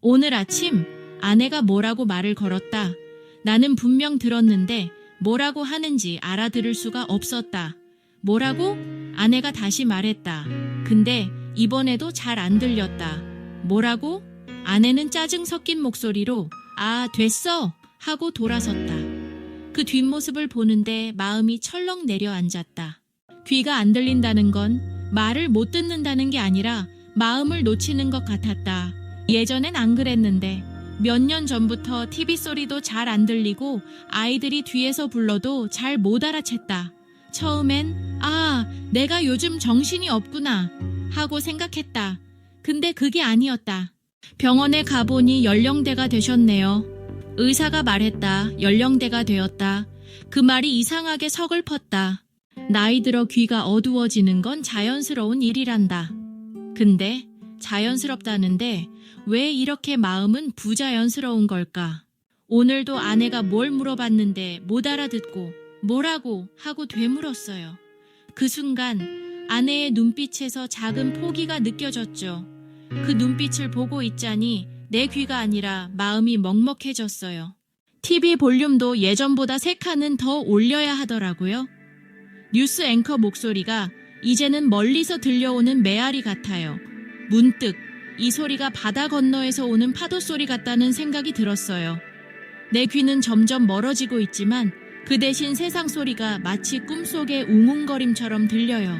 오늘 아침 아내가 뭐라고 말을 걸었다. 나는 분명 들었는데 뭐라고 하는지 알아들을 수가 없었다. 뭐라고? 아내가 다시 말했다. 근데 이번에도 잘 안 들렸다. 뭐라고? 아내는 짜증 섞인 목소리로 아, 됐어! 하고 돌아섰다. 그 뒷모습을 보는데 마음이 철렁 내려앉았다. 귀가 안 들린다는 건 말을 못 듣는다는 게 아니라 마음을 놓치는 것 같았다. 예전엔 안 그랬는데 몇 년 전부터 TV 소리도 잘 안 들리고 아이들이 뒤에서 불러도 잘 못 알아챘다. 처음엔 아, 내가 요즘 정신이 없구나 하고 생각했다. 근데 그게 아니었다. 병원에 가보니 연령대가 되셨네요. 의사가 말했다. 연령대가 되었다. 그 말이 이상하게 서글펐다. 나이 들어 귀가 어두워지는 건 자연스러운 일이란다. 근데 자연스럽다는데 왜 이렇게 마음은 부자연스러운 걸까? 오늘도 아내가 뭘 물어봤는데 못 알아듣고 뭐라고 하고 되물었어요. 그 순간 아내의 눈빛에서 작은 포기가 느껴졌죠. 그 눈빛을 보고 있자니 내 귀가 아니라 마음이 먹먹해졌어요. TV 볼륨도 예전보다 세 칸은 더 올려야 하더라고요. 뉴스 앵커 목소리가 이제는 멀리서 들려오는 메아리 같아요. 문득 이 소리가 바다 건너에서 오는 파도 소리 같다는 생각이 들었어요. 내 귀는 점점 멀어지고 있지만 그 대신 세상 소리가 마치 꿈속의 웅웅거림처럼 들려요.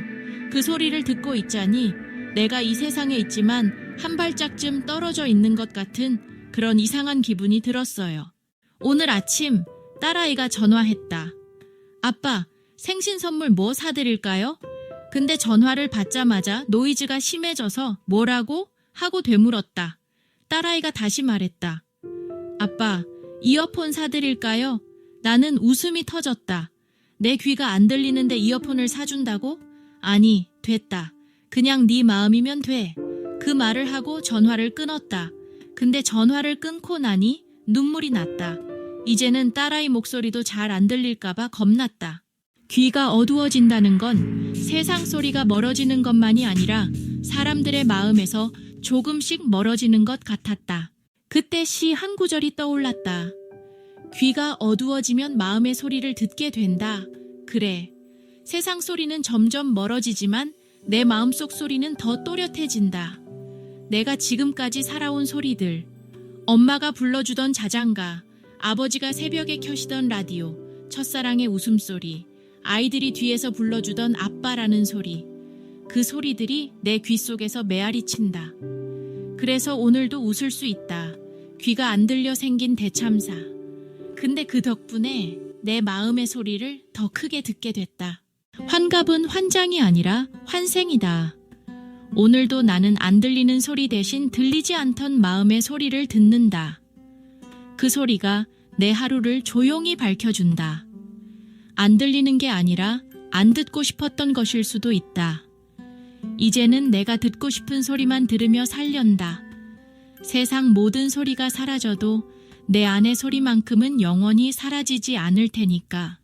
그 소리를 듣고 있자니 내가 이 세상에 있지만 한 발짝쯤 떨어져 있는 것 같은 그런 이상한 기분이 들었어요. 오늘 아침 딸아이가 전화했다. 아빠, 생신 선물 뭐 사드릴까요? 근데 전화를 받자마자 노이즈가 심해져서 뭐라고? 하고 되물었다. 딸아이가 다시 말했다. 아빠, 이어폰 사드릴까요? 나는 웃음이 터졌다. 내 귀가 안 들리는데 이어폰을 사준다고? 아니, 됐다. 그냥 네 마음이면 돼. 그 말을 하고 전화를 끊었다. 근데 전화를 끊고 나니 눈물이 났다. 이제는 딸아이 목소리도 잘 안 들릴까봐 겁났다. 귀가 어두워진다는 건 세상 소리가 멀어지는 것만이 아니라 사람들의 마음에서 조금씩 멀어지는 것 같았다. 그때 시 한 구절이 떠올랐다. 귀가 어두워지면 마음의 소리를 듣게 된다. 그래. 세상 소리는 점점 멀어지지만 내 마음속 소리는 더 또렷해진다. 내가 지금까지 살아온 소리들. 엄마가 불러주던 자장가, 아버지가 새벽에 켜시던 라디오, 첫사랑의 웃음소리, 아이들이 뒤에서 불러주던 아빠라는 소리. 그 소리들이 내 귀 속에서 메아리 친다. 그래서 오늘도 웃을 수 있다. 귀가 안 들려 생긴 대참사. 근데 그 덕분에 내 마음의 소리를 더 크게 듣게 됐다. 환갑은 환장이 아니라 환생이다. 오늘도 나는 안 들리는 소리 대신 들리지 않던 마음의 소리를 듣는다. 그 소리가 내 하루를 조용히 밝혀준다. 안 들리는 게 아니라 안 듣고 싶었던 것일 수도 있다. 이제는 내가 듣고 싶은 소리만 들으며 살련다. 세상 모든 소리가 사라져도 내 안의 소리만큼은 영원히 사라지지 않을 테니까.